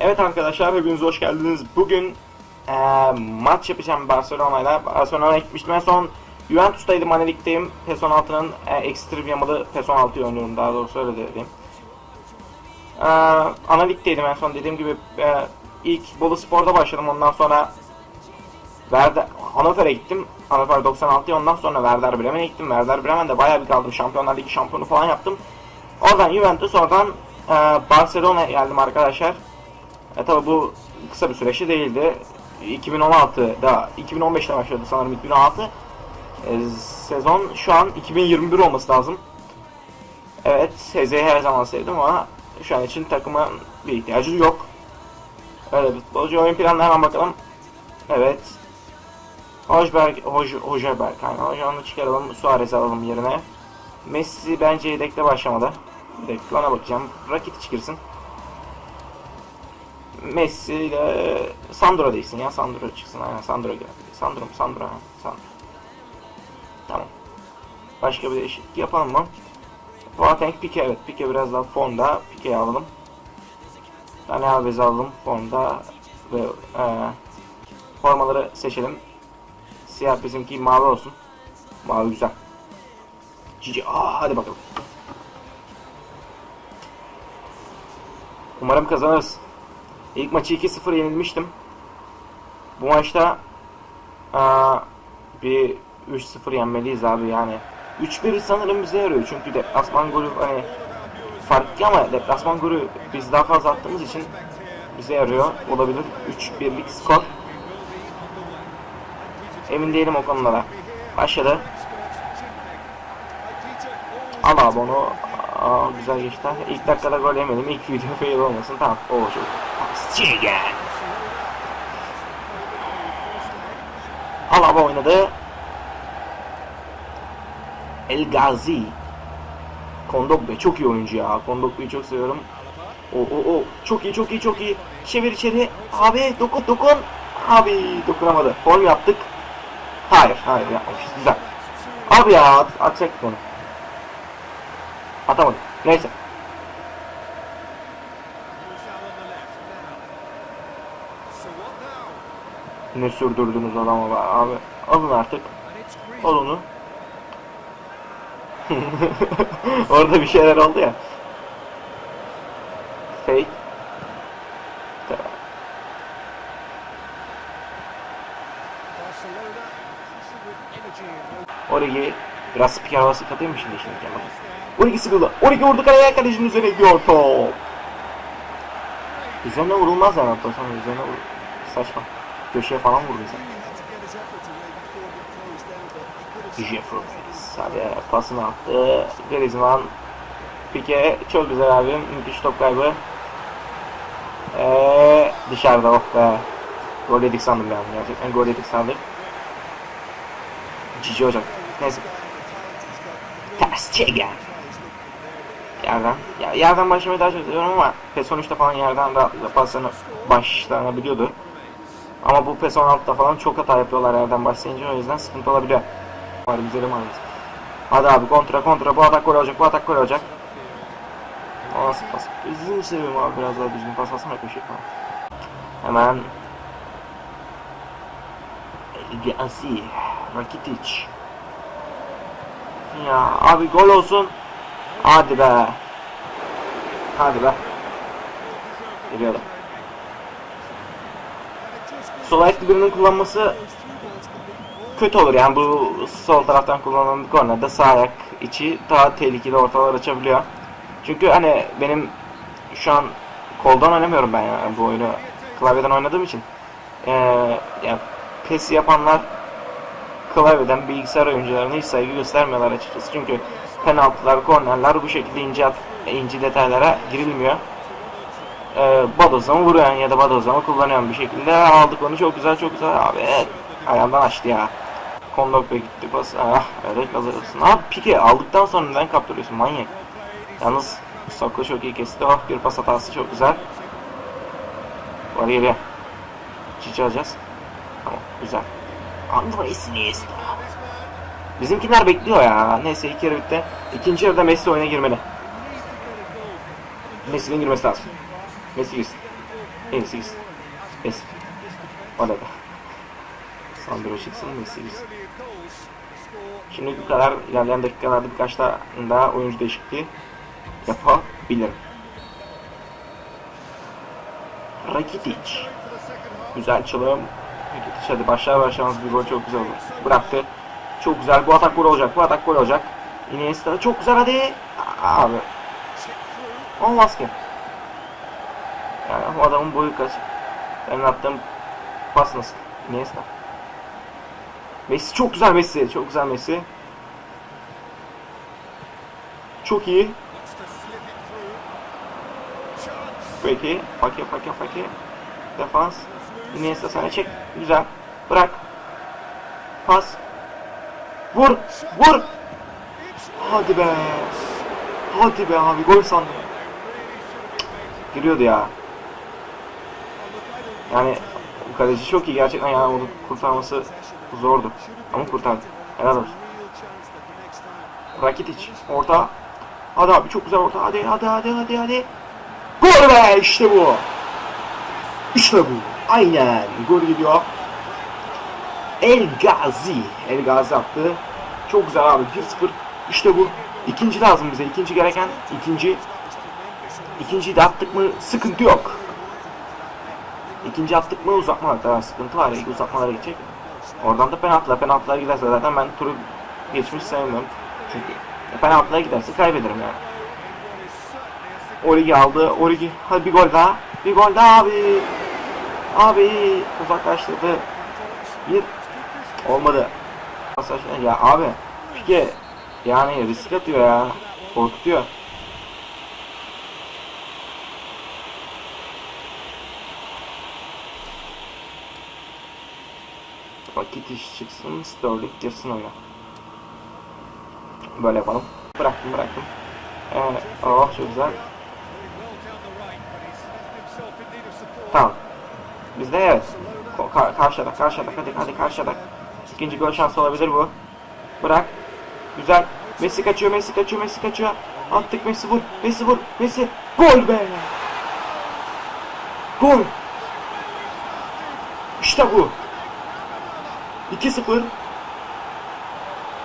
Evet arkadaşlar hepiniz hoş geldiniz. Bugün eee, maç yapacağım Barcelona'yla. Barcelona'ya gitmiştim. En son Juventus'taydım, Annelik'teyim. PES 16'nın e, Extremium'lı PES 16'yı oynuyorum daha doğrusu öyle diyeyim. Eee Annelik'teydim en son dediğim gibi. e, ilk Bolu Spor'da başladım ondan sonra Werder, Hannover'e gittim. Hannover 96'ya ondan sonra Werder Bremen'e gittim. Werder Bremen'de bayağı bir kaldım. Şampiyonlar Ligi şampiyonu falan yaptım. Oradan Juventus, oradan e, Barcelona'ya geldim arkadaşlar. E tabi bu kısa bir süreçte değildi. 2016'da, 2015'te başladı sanırım 2016. E, sezon şu an 2021 olması lazım. Evet, Seze'yi her zaman sevdim ama şu an için takıma bir ihtiyacı yok. Öyle futbolcu oyun planına hemen bakalım. Evet. Hojberg, Hoj, Hojerberg, yani Hojerberg'i çıkaralım, Suarez'i alalım yerine. Messi bence yedekte başlamadı. Deklan'a bakacağım. Rakit çıkırsın. Messi ile Sandro değilsin ya Sandro çıksın aynen Sandro gel. Sandro mu Sandro ha Sandro. Tamam. Başka bir değişiklik yapalım mı? Boateng Pique evet Pique biraz daha formda Pique'yi alalım. Dani Alves'i alalım formda ve e, formaları seçelim. Siyah bizimki mavi olsun. Mavi güzel. Cici aa hadi bakalım. Umarım kazanırız. İlk maçı 2-0 yenilmiştim. Bu maçta aa, bir 3-0 yenmeliyiz abi yani. 3-1 sanırım bize yarıyor çünkü deplasman golü hani farklı ama deplasman golü biz daha fazla attığımız için bize yarıyor. Olabilir 3-1'lik skor. Emin değilim o konulara. Başladı. Al abi onu. Aa, güzel geçti. İlk dakikada gol yemedim. İlk video fail olmasın. Tamam. O çok. Stigen. Alaba oynadı. El Gazi. Kondogbe çok iyi oyuncu ya. Kondogbe'yi çok seviyorum. O o o çok iyi çok iyi çok iyi. Çevir içeri. Abi dokun dokun. Abi dokunamadı. Form yaptık. Hayır hayır yapmamışız. Güzel. Abi ya at, atacaktık onu. Atamadım. Neyse. Ne sürdürdünüz adama be abi. Alın artık. Al onu. Orada bir şeyler oldu ya. Fake. Origi biraz spiker havası katayım mı şimdi şimdi bakın. Origi sıkıldı. Origi vurdu kaleye kalecinin üzerine gidiyor top. Üzerine vurulmaz yani sonra üzerine vur. Saçma. Köşeye falan vurdu sen. Jeffries. Hadi pasını attı. Griezmann. Pique çok güzel abi. Müthiş top kaybı. Eee dışarıda oh be. Gol yedik sandım ben gerçekten gol yedik sandım. Cici hocam. Neyse. Ters çeken. Yerden. Ya, yerden başlamayı daha çok ama PES 13'te falan yerden rahatlıkla paslarını başlanabiliyordu. Ama bu PES 16'da falan çok hata yapıyorlar yerden başlayınca o yüzden sıkıntı olabiliyor. Var güzelim abi. Hadi abi kontra kontra bu atak gol olacak bu atak gol olacak. O nasıl pas? Üzüm seviyorum abi biraz daha düzgün pas alsana köşeye falan. Hemen El Gazi Rakitic Ya abi gol olsun Hadi be Hadi be Geliyorum Sol ayaklı birinin kullanması kötü olur yani bu sol taraftan kullanılan kornerde sağ ayak içi daha tehlikeli ortalar açabiliyor. Çünkü hani benim şu an koldan oynamıyorum ben yani bu oyunu klavyeden oynadığım için. Ee, yani PES yapanlar klavyeden bilgisayar oyuncularına hiç saygı göstermiyorlar açıkçası. Çünkü penaltılar, kornerler bu şekilde ince ince detaylara girilmiyor. Ee, Badozam'ı vuruyorsun ya da Badozam'ı kullanıyorsun bir şekilde. Aldık onu çok güzel çok güzel abi. Evet. Ayağından açtı ya. Kondokbe gitti pas. Ah öyle kazanırsın. Abi Pike aldıktan sonra neden kaptırıyorsun manyak. Yalnız Sokko çok iyi kesti. Oh bir pas hatası çok güzel. Var geliyor. Çiçi alacağız. Tamam güzel. Andres Iniesta. Bizimkiler bekliyor ya. Neyse ilk yarı bitti. İkinci yarıda Messi oyuna girmeli. Messi'nin girmesi lazım. Messi girsin. 58. Messi. Orada. Sandro çıksın Messi. Şimdi bu kadar ilerleyen dakikalarda birkaç tane daha oyuncu değişikliği yapabilirim. Rakitic. Güzel çalım. Rakitic hadi başlar başlamaz bir gol çok güzel olur. Bıraktı. Çok güzel. Bu atak gol olacak. Bu atak gol olacak. Iniesta çok güzel hadi. Abi. Olmaz ki. Bu adamın boyu kaç? Benim attığım pas nasıl? Iniesta. Messi çok güzel Messi. Çok güzel Messi. Çok iyi. Peki. Fakir fakir fakir. Defans. Iniesta sana çek. Güzel. Bırak. Pas. Vur. Vur. Hadi be. Hadi be abi. Gol sandım. Giriyordu ya. Yani kaleci çok iyi gerçekten yani onu kurtarması zordu. Ama kurtardı. Helal olsun. Rakitic orta. Hadi abi çok güzel orta. Hadi hadi hadi hadi hadi. Gol be işte bu. İşte bu. Aynen. Gol gidiyor. El Gazi. El Gazi attı. Çok güzel abi. 1-0. İşte bu. İkinci lazım bize. İkinci gereken. ikinci. İkinciyi de attık mı sıkıntı yok. İkinci attık mı uzatmalarda sıkıntı var. İlk uzatmalara gidecek. Oradan da penaltılar. Penaltılar giderse zaten ben turu geçmiş sayılmıyorum. Çünkü penaltılara giderse kaybederim yani. Origi aldı. Origi. Hadi bir gol daha. Bir gol daha abi. Abi uzaklaştırdı. Bir. Olmadı. Ya abi. Pike. Yani risk atıyor ya. Korkutuyor. Vakit iş çıksın, Sterling girsin oyuna. Böyle yapalım. Bıraktım bıraktım. Evet, oh çok güzel. Tamam. Bizde evet. Ka karşıda, karşıda, hadi hadi karşıda. İkinci gol şansı olabilir bu. Bırak. Güzel. Messi kaçıyor, Messi kaçıyor, Messi kaçıyor. Attık Messi vur, Messi vur, Messi. Gol be! Gol! İşte bu. 2-0.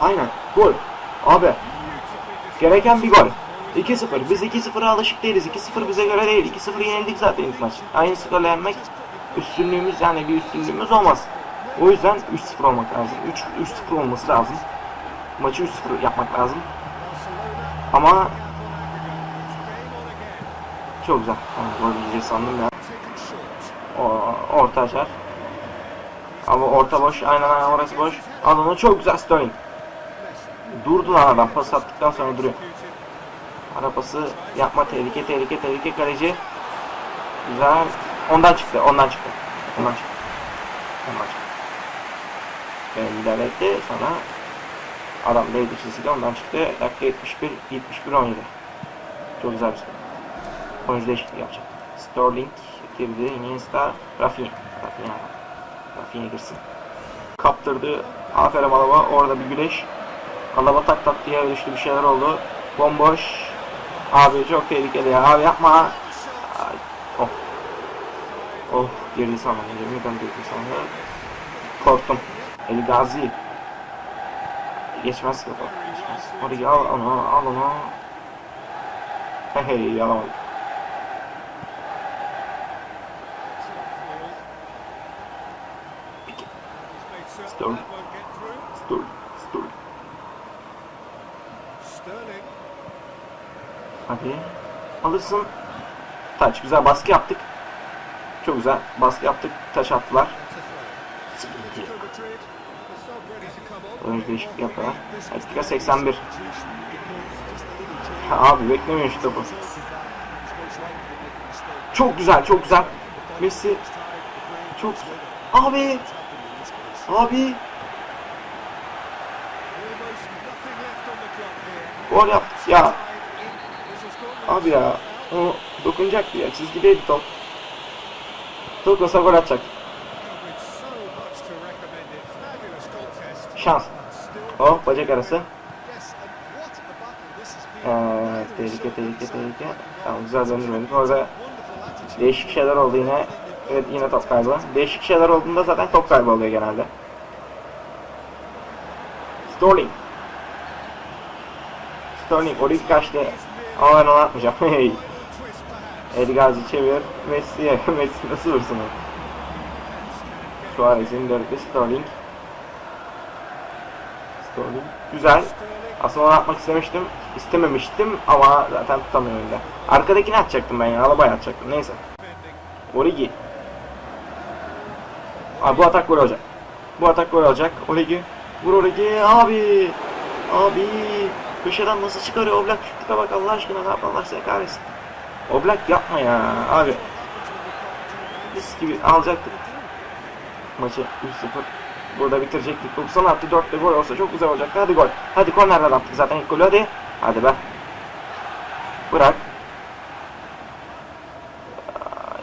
Aynen. Gol. Abi. Gereken bir gol. 2-0. Biz 2-0'a alışık değiliz. 2-0 bize göre değil. 2-0 yenildik zaten ilk maç. Aynı skorla yenmek üstünlüğümüz yani bir üstünlüğümüz olmaz. O yüzden 3-0 olmak lazım. 3 3-0 olması lazım. Maçı 3-0 yapmak lazım. Ama çok güzel. Yani gol sandım ya. O, orta açar. Ama orta boş. Aynen aynen orası boş. Al çok güzel Sterling. Durdu lan adam. Pas attıktan sonra duruyor. Ara pası yapma tehlike tehlike tehlike kaleci. Güzel. Ondan çıktı. Ondan çıktı. Ondan çıktı. Ondan çıktı. Yani müdahale. Sonra adam değdi çizgide ondan çıktı. Dakika 71 71 17. Çok güzel bir skor. Oyuncu değişikliği yapacak. Sterling girdi. Iniesta. Rafinha. Rafinha. Rafinha girsin. Kaptırdı. Aferin Alaba. Orada bir güneş. Alaba tak tak diye düştü bir şeyler oldu. Bomboş. Abi çok tehlikeli ya. Abi yapma. Oh. Oh. Girdi sandım. Yemin girdi sandım. Korktum. El Gazi. Geçmez ki o. Geçmez. Oraya al onu. Al onu. Hey hey alamadım. Sterling. Sterling. Sterling. Hadi. Alırsın. Taç. Güzel baskı yaptık. Çok güzel. Baskı yaptık. Taç attılar. Oyuncu değişikliği yaptılar. Dakika 81. Ha, abi beklemiyor şu topu. Çok güzel. Çok güzel. Messi. Çok. Abi. Abi. Gol yaptık ya. Abi ya. O dokunacaktı ya. Çizgideydi top. Dokunsa gol atacak. Şans. Oh bacak arası. Evet, tehlike tehlike tehlike. Tamam güzel döndürmedik. Orada Değişik şeyler oldu yine. Evet yine top kaybı. Değişik şeyler olduğunda zaten top kaybı oluyor genelde. Sterling. Sterling orayı kaçtı. Ama ben onu atmayacağım. Hey. El Gazi çevir. Messi'ye. Messi nasıl vursun onu? Suarez'in dörtlü Sterling. Sterling. Güzel. Aslında onu atmak istemiştim. İstememiştim ama zaten tutamıyor önde. Arkadakini atacaktım ben ya. Alaba'yı atacaktım. Neyse. Origi. Abi bu atak gol olacak. Bu atak gol olacak. Origi. Vur Origi. Abi. Abi. Köşeden nasıl çıkarıyor Oblak? Şu tipe bak Allah aşkına ne yapalım Allah seni kahretsin. Oblak yapma ya abi. Mis gibi alacaktık. Maçı 3-0. Burada bitirecektik. 90 attı 4'te gol olsa çok güzel olacaktı. Hadi gol. Hadi kornerden attık zaten ilk golü hadi. Hadi be. Bırak.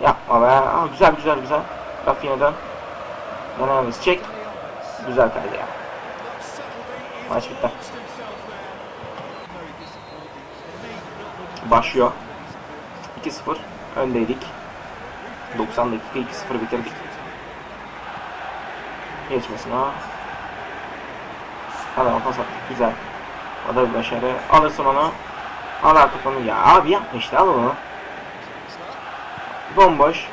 Yapma be. Aa, güzel güzel güzel. Rafinha'dan. Denememiz çek. Güzel kaydı ya. Maç bitti. Başlıyor. 2-0 öndeydik. 90 dakika 2-0 bitirdik. Geçmesin ha. Hadi pas attık güzel. O da bir başarı. Alırsın onu. Al artık onu. Ya abi yapma işte al onu. Bomboş.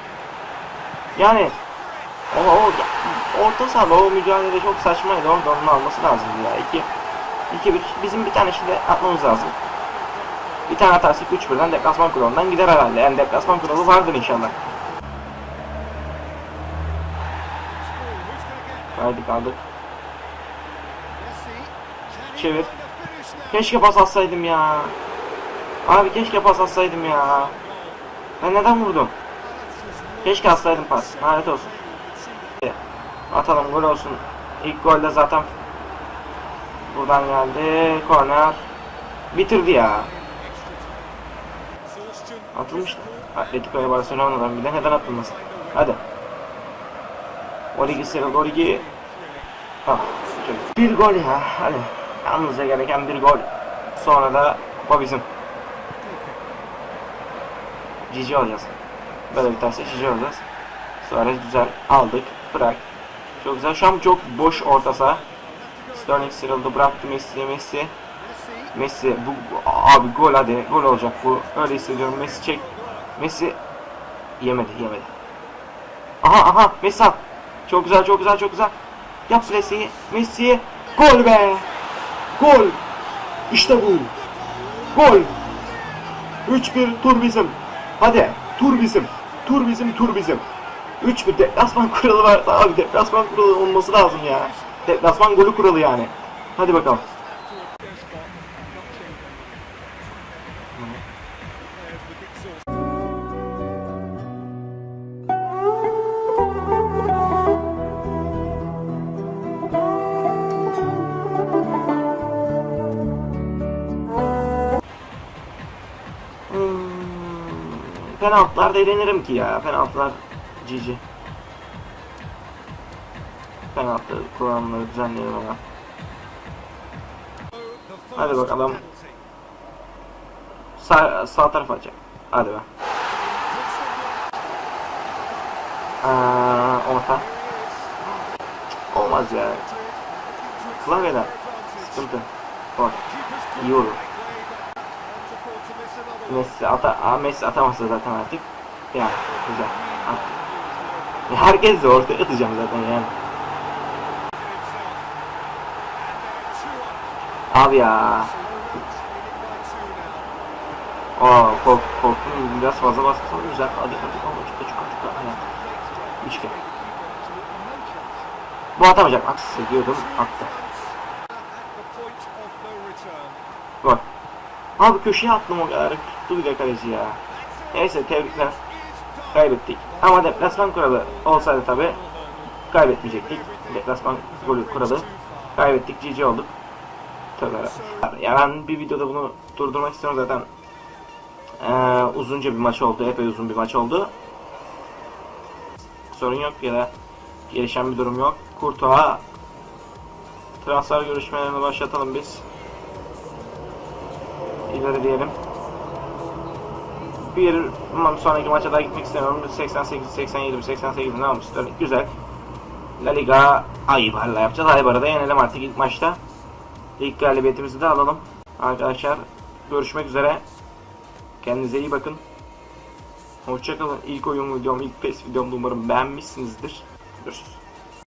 Yani o, o orta sahada o mücadele çok saçmaydı. Orada onun alması lazım ya. İki, iki bir, bizim bir tane şimdi atmamız lazım. Bir tane atarsak 3 birden deplasman kuralından gider herhalde. Yani deplasman kuralı vardır inşallah. Haydi kaldık. Çevir. Keşke pas atsaydım ya. Abi keşke pas atsaydım ya. Ben neden vurdum? Keşke atsaydım pas. Lanet olsun. Atalım gol olsun. İlk golde zaten buradan geldi. Korner. Bitirdi ya. Atılmıştı. Atletico'ya Barcelona'dan bir de neden atılmasın? Hadi. Origi sıyrıldı Origi. Tamam. Bir gol ya. Hadi. Yalnızca gereken bir gol. Sonra da kupa bizim. Cici olacağız. Böyle biterse cici olacağız. Suarez güzel. Aldık. Bırak. Çok güzel. Şu an çok boş orta. Sterling sıyrıldı. Bıraktı Messi. Messi. Messi. Bu, abi gol hadi. Gol olacak bu. Öyle hissediyorum. Messi çek. Messi yemedi. Yemedi. Aha aha. Messi at. Çok güzel. Çok güzel. Çok güzel. Yap Messi. Messi. Gol be. Gol. İşte bu. Gol. 3-1 tur bizim. Hadi. Tur bizim. Tur bizim. Tur bizim. 3-1 deplasman kuralı varsa abi deplasman kuralı olması lazım ya. Deplasman golü kuralı yani. Hadi bakalım. Hmm, penaltılarda eğlenirim ki ya. Penaltılar cici. Penaltı kuramları düzenleyelim ama. Hadi bakalım. Sağ, sağ taraf açacak. Hadi be. Aa, orta. Olmaz ya. Klavyeden. Sıkıntı. Bak. İyi olur. Messi ata Messi atamazsa zaten artık. Yani güzel. At. Ya Herkes de ortaya atacağım zaten yani. Abi ya. Aa kork korktum biraz fazla baskısam güzel. Hadi hadi hadi çık çık çık. Hadi. Üçgen. Bu atamayacak. At diyordum. Attı. Bak. Abi köşeye attım o kadar. Tuttu bir de kaleci ya. Neyse tebrikler. Kaybettik. Ama deplasman kuralı olsaydı tabi kaybetmeyecektik. Deplasman golü kuralı. Kaybettik. GG olduk. Tövbe. Ya ben bir videoda bunu durdurmak istiyorum zaten. Ee, uzunca bir maç oldu. Epey uzun bir maç oldu. Sorun yok ya da gelişen bir durum yok. Kurtuğa transfer görüşmelerini başlatalım biz. İleri diyelim. Bir sonraki maça daha gitmek istemiyorum. 88, 87, 88 ne almışlar? Güzel. La Liga Aybar'la yapacağız. Aybar'ı da yenelim artık ilk maçta. İlk galibiyetimizi de alalım. Arkadaşlar görüşmek üzere. Kendinize iyi bakın. Hoşçakalın. İlk oyun videom, ilk PES videomda umarım beğenmişsinizdir. Görüşürüz.